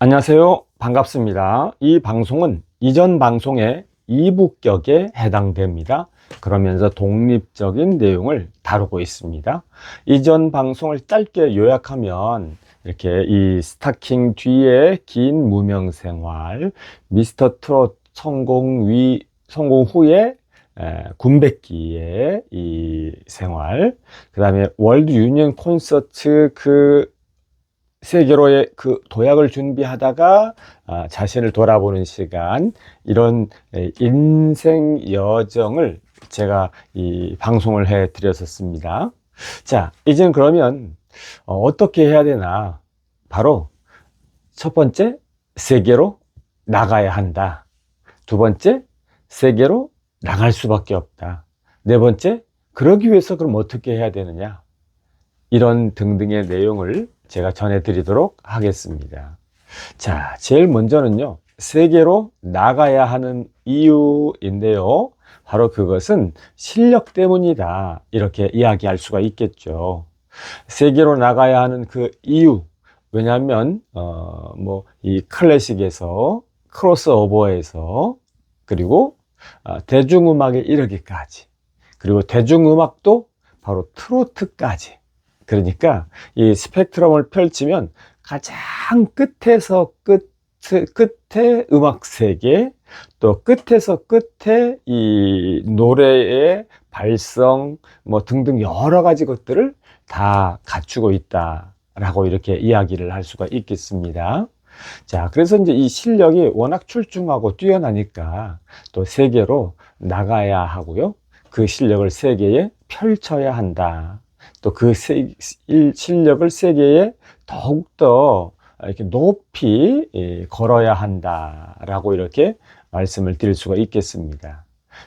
안녕하세요. 반갑습니다. 이 방송은 이전 방송의 이부격에 해당됩니다. 그러면서 독립적인 내용을 다루고 있습니다. 이전 방송을 짧게 요약하면 이렇게 이 스타킹 뒤에 긴 무명 생활, 미스터 트롯 성공 위, 성공 후에 에, 군백기의 이 생활, 그 다음에 월드 유니언 콘서트 그 세계로의 그 도약을 준비하다가 아, 자신을 돌아보는 시간 이런 에, 인생 여정을 제가 이 방송을 해 드렸었습니다. 자, 이제는 그러면 어, 떻게 해야 되나? 바로 첫 번째 세계로 나가야 한다. 두 번째 세계로 나갈 수밖에 없다. 네 번째 그러기 위해서 그럼 어떻게 해야 되느냐? 이런 등등의 내용을 제가 전해드리도록 하겠습니다. 자, 제일 먼저는요, 세계로 나가야 하는 이유인데요. 바로 그것은 실력 때문이다. 이렇게 이야기할 수가 있겠죠. 세계로 나가야 하는 그 이유. 왜냐하면, 어, 뭐, 이 클래식에서, 크로스오버에서, 그리고 아, 대중음악에 이르기까지, 그리고 대중음악도 바로 트로트까지, 그러니까 이 스펙트럼을 펼치면 가장 끝에서 끝, 끝에 음악 세계, 또 끝에서 끝에 이 노래의 발성, 뭐 등등 여러 가지 것들을 다 갖추고 있다라고 이렇게 이야기를 할 수가 있겠습니다. 자, 그래서 이제 이 실력이 워낙 출중하고 뛰어나니까 또 세계로 나가야 하고요. 그 실력을 세계에 펼쳐야 한다. 또 그 실력을 세계에 더욱더 이렇게 높이 예, 걸어야 한다라고 이렇게 말씀을 드릴 수가 있겠습니다.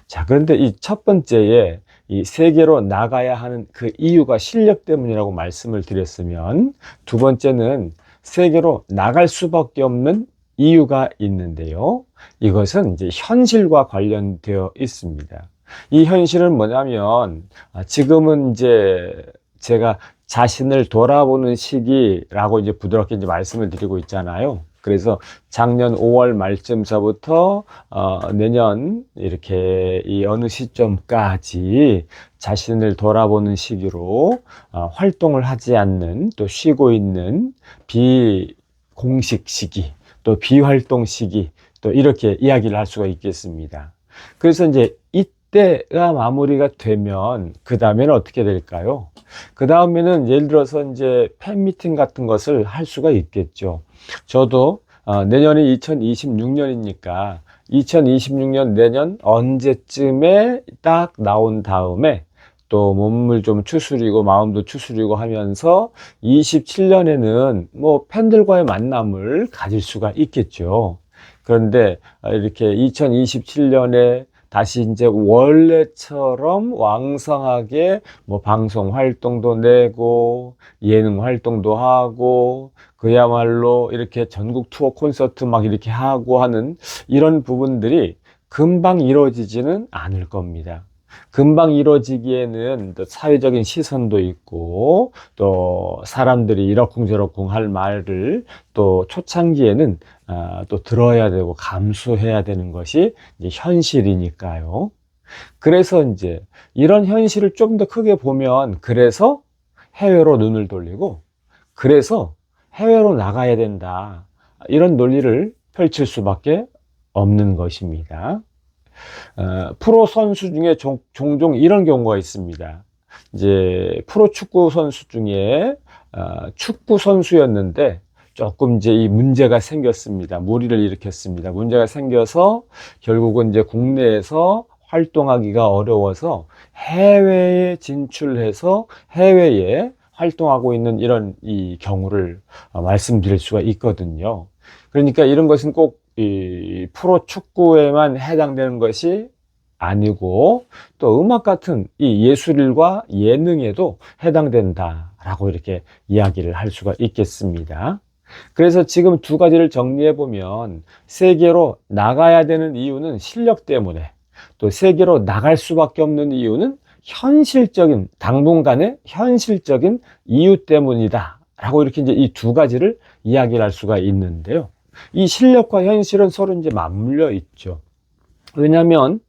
자, 그런데 이 첫 번째에 이 세계로 나가야 하는 그 이유가 실력 때문이라고 말씀을 드렸으면 두 번째는 세계로 나갈 수밖에 없는 이유가 있는데요. 이것은 이제 현실과 관련되어 있습니다. 이 현실은 뭐냐면 아, 지금은 이제 제가 자신을 돌아보는 시기라고 이제 부드럽게 이제 말씀을 드리고 있잖아요. 그래서 작년 5월 말쯤서부터 어, 내년 이렇게 이 어느 시점까지 자신을 돌아보는 시기로 어, 활동을 하지 않는 또 쉬고 있는 비공식 시기 또 비활동 시기 또 이렇게 이야기를 할 수가 있겠습니다. 그래서 이제 이 때가 마무리가 되면 그 다음에는 어떻게 될까요? 그 다음에는 예를 들어서 이제 팬미팅 같은 것을 할 수가 있겠죠. 저도 어, 내년이 2026년이니까 2026년 내년 언제쯤에 딱 나온 다음에 또 몸을 좀 추스리고 마음도 추스리고 하면서 27년에는 뭐 팬들과의 만남을 가질 수가 있겠죠. 그런데 이렇게 2027년에 다시 이제 원래처럼 왕성하게 뭐 방송 활동도 내고 예능 활동도 하고 그야말로 이렇게 전국 투어 콘서트 막 이렇게 하고 하는 이런 부분들이 금방 이루어지지는 않을 겁니다. 금방 이루어지기에는 또 사회적인 시선도 있고 또 사람들이 이러쿵저러쿵 할 말을 또 초창기에는 아, 또 들어야 되고 감수해야 되는 것이 현실이니까요. 그래서 이제 이런 현실을 좀 더 크게 보면 그래서 해외로 눈을 돌리고 그래서 해외로 나가야 된다. 이런 논리를 펼칠 수밖에 없는 것입니다. 어, 프로 선수 중에 종, 종종 이런 경우가 있습니다. 이제 프로 축구 선수 중에 어, 축구 선수였는데 조금 이제 이 문제가 생겼습니다. 무리를 일으켰습니다. 문제가 생겨서 결국은 이제 국내에서 활동하기가 어려워서 해외에 진출해서 해외에 활동하고 있는 이런 이 경우를 어, 말씀드릴 수가 있거든요. 그러니까 이런 것은 꼭 이 프로 축구에만 해당되는 것이 아니고 또 음악 같은 이 예술일과 예능에도 해당된다라고 이렇게 이야기를 할 수가 있겠습니다. 그래서 지금 두 가지를 정리해 보면 세계로 나가야 되는 이유는 실력 때문에 또 세계로 나갈 수밖에 없는 이유는 현실적인 당분간의 현실적인 이유 때문이다. 라고 이렇게 이제 이 두 가지를 이야기를 할 수가 있는데요. 이 실력과 현실은 서로 이제 맞물려 있죠. 왜냐하면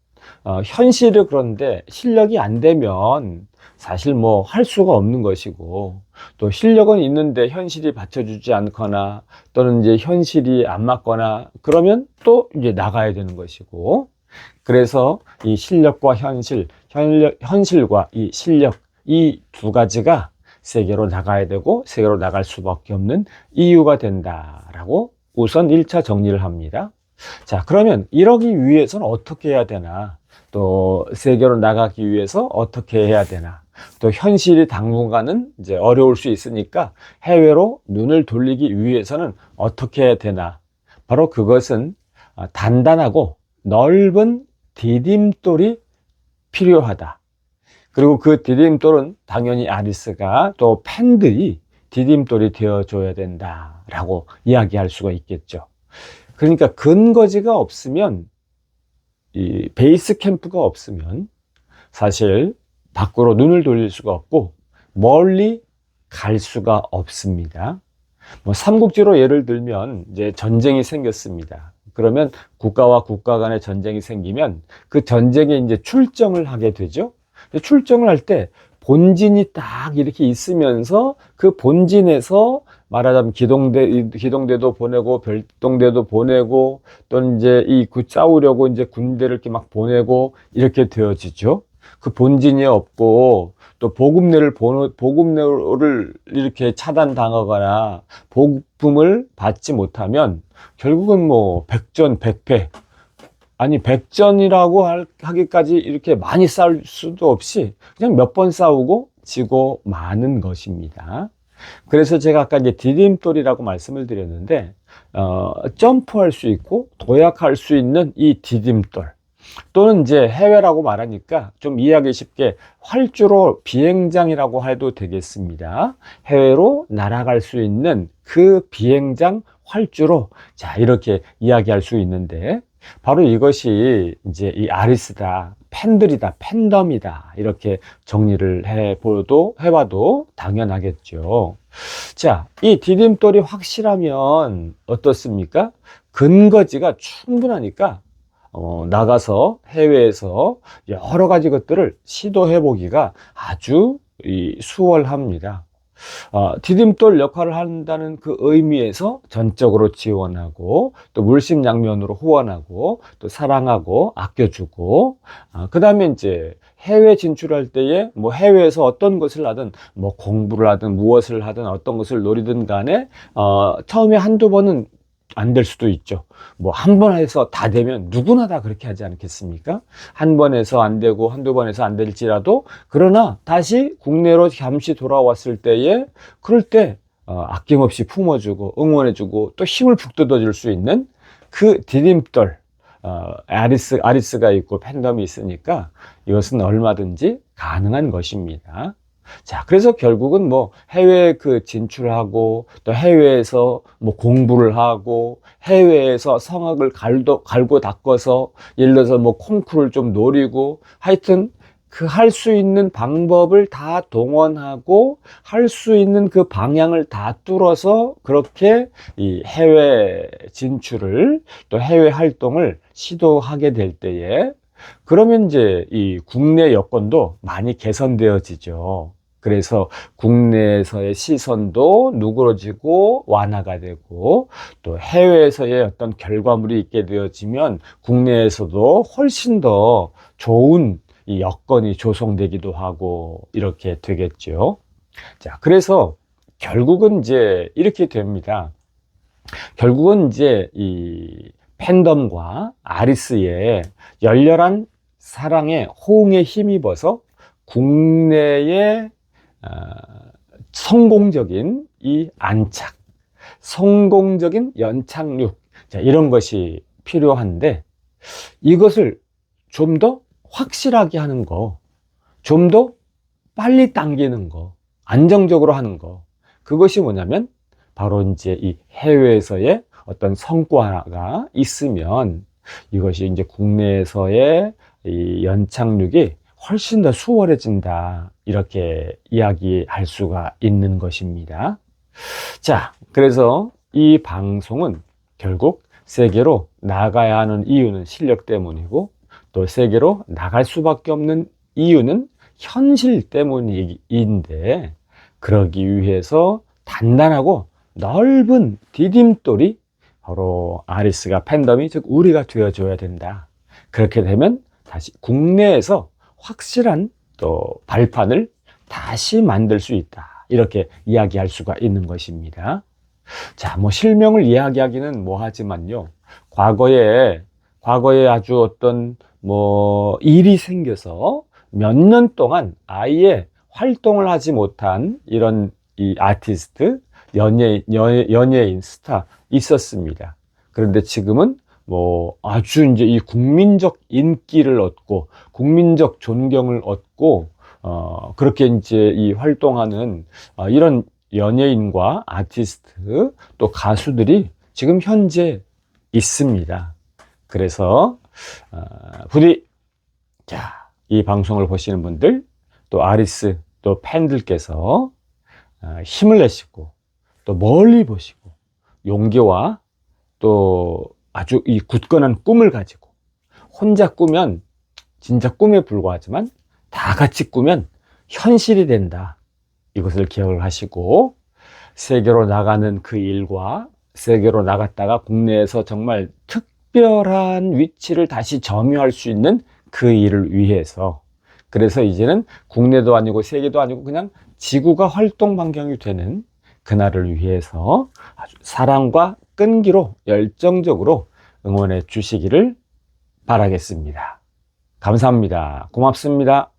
어, 현실이 그런데 실력이 안 되면 사실 뭐 할 수가 없는 것이고 또 실력은 있는데 현실이 받쳐주지 않거나 또는 이제 현실이 안 맞거나 그러면 또 이제 나가야 되는 것이고 그래서 이 실력과 현실, 현력, 현실과 이 실력 이 두 가지가 세계로 나가야 되고 세계로 나갈 수밖에 없는 이유가 된다라고 우선 1차 정리를 합니다. 자, 그러면 이러기 위해서는 어떻게 해야 되나? 또 세계로 나가기 위해서 어떻게 해야 되나? 또 현실이 당분간은 이제 어려울 수 있으니까 해외로 눈을 돌리기 위해서는 어떻게 해야 되나? 바로 그것은 아, 단단하고 넓은 디딤돌이 필요하다. 그리고 그 디딤돌은 당연히 아리스가 또 팬들이 디딤돌이 되어줘야 된다라고 이야기할 수가 있겠죠. 그러니까 근거지가 없으면 이 베이스 캠프가 없으면 사실 밖으로 눈을 돌릴 수가 없고 멀리 갈 수가 없습니다. 뭐 삼국지로 예를 들면 이제 전쟁이 생겼습니다. 그러면 국가와 국가 간의 전쟁이 생기면 그 전쟁에 이제 출정을 하게 되죠. 출정을 할 때 본진이 딱 이렇게 있으면서 그 본진에서 말하자면 기동대, 기동대도 보내고 별동대도 보내고 또는 이제 이그 싸우려고 이제 군대를 이렇게 막 보내고 이렇게 되어지죠. 그 본진이 없고 또 보급내를 보급내를 이렇게 차단당하거나 보급품을 받지 못하면 결국은 뭐 백전 백패 아니 백전이라고 하기까지 이렇게 많이 싸울 수도 없이 그냥 몇 번 싸우고 지고 마는 것입니다. 그래서 제가 아까 이제 디딤돌이라고 말씀을 드렸는데 어, 점프할 수 있고 도약할 수 있는 이 디딤돌 또는 이제 해외라고 말하니까 좀 이해하기 쉽게 활주로 비행장이라고 해도 되겠습니다. 해외로 날아갈 수 있는 그 비행장 활주로 자 이렇게 이야기할 수 있는데 바로 이것이 이제 이 아리스다, 팬들이다, 팬덤이다. 이렇게 정리를 해보도, 해봐도 당연하겠죠. 자, 이 디딤돌이 확실하면 어떻습니까? 근거지가 충분하니까, 어, 나가서 해외에서 여러 가지 것들을 시도해 보기가 아주 이 수월합니다. 어, 디딤돌 역할을 한다는 그 의미에서 전적으로 지원하고 또 물심양면으로 후원하고 또 사랑하고 아껴주고 어, 그 다음에 이제 해외 진출할 때에 뭐 해외에서 어떤 것을 하든 뭐 공부를 하든 무엇을 하든 어떤 것을 노리든 간에 어, 처음에 한두 번은 안 될 수도 있죠. 뭐 한 번 해서 다 되면 누구나 다 그렇게 하지 않겠습니까? 한 번 해서 안 되고 한두 번 해서 안 될지라도 그러나 다시 국내로 잠시 돌아왔을 때에 그럴 때 어, 아낌없이 품어주고 응원해주고 또 힘을 북돋아줄 수 있는 그 디딤돌 어, 아리스, 아리스가 있고 팬덤이 있으니까 이것은 얼마든지 가능한 것입니다. 자, 그래서 결국은 뭐 해외 그 진출하고 또 해외에서 뭐 공부를 하고 해외에서 성악을 갈도, 갈고 닦아서 예를 들어서 뭐 콩쿠르를 좀 노리고 하여튼 그 할 수 있는 방법을 다 동원하고 할 수 있는 그 방향을 다 뚫어서 그렇게 이 해외 진출을 또 해외 활동을 시도하게 될 때에 그러면 이제 이 국내 여건도 많이 개선되어지죠. 그래서 국내에서의 시선도 누그러지고 완화가 되고 또 해외에서의 어떤 결과물이 있게 되어지면 국내에서도 훨씬 더 좋은 이 여건이 조성되기도 하고 이렇게 되겠죠. 자, 그래서 결국은 이제 이렇게 됩니다. 결국은 이제 이 팬덤과 아리스의 열렬한 사랑에 호응에 힘입어서 국내의 어, 성공적인 이 안착, 성공적인 연착륙, 자, 이런 것이 필요한데 이것을 좀 더 확실하게 하는 거, 좀 더 빨리 당기는 거, 안정적으로 하는 거, 그것이 뭐냐면 바로 이제 이 해외에서의 어떤 성과가 있으면 이것이 이제 국내에서의 이 연착륙이 훨씬 더 수월해진다. 이렇게 이야기할 수가 있는 것입니다. 자, 그래서 이 방송은 결국 세계로 나가야 하는 이유는 실력 때문이고 또 세계로 나갈 수밖에 없는 이유는 현실 때문인데 그러기 위해서 단단하고 넓은 디딤돌이 바로 아리스가 팬덤이 즉 우리가 되어줘야 된다. 그렇게 되면 다시 국내에서 확실한 또 발판을 다시 만들 수 있다. 이렇게 이야기할 수가 있는 것입니다. 자, 뭐 실명을 이야기하기는 뭐 하지만요. 과거에, 과거에 아주 어떤 뭐 일이 생겨서 몇 년 동안 아예 활동을 하지 못한 이런 이 아티스트, 연예인, 연- 연예인, 스타 있었습니다. 그런데 지금은 뭐 아주 이제 이 국민적 인기를 얻고 국민적 존경을 얻고 어 그렇게 이제 이 활동하는 어, 이런 연예인과 아티스트 또 가수들이 지금 현재 있습니다. 그래서 어, 부디 자, 이 방송을 보시는 분들 또 아리스 또 팬들께서 어, 힘을 내시고 또 멀리 보시고 용기와 또 아주 이 굳건한 꿈을 가지고 혼자 꾸면 진짜 꿈에 불과하지만 다 같이 꾸면 현실이 된다. 이것을 기억을 하시고 세계로 나가는 그 일과 세계로 나갔다가 국내에서 정말 특별한 위치를 다시 점유할 수 있는 그 일을 위해서 그래서 이제는 국내도 아니고 세계도 아니고 그냥 지구가 활동 반경이 되는 그날을 위해서 아주 사랑과 끈기로 열정적으로 응원해 주시기를 바라겠습니다. 감사합니다. 고맙습니다.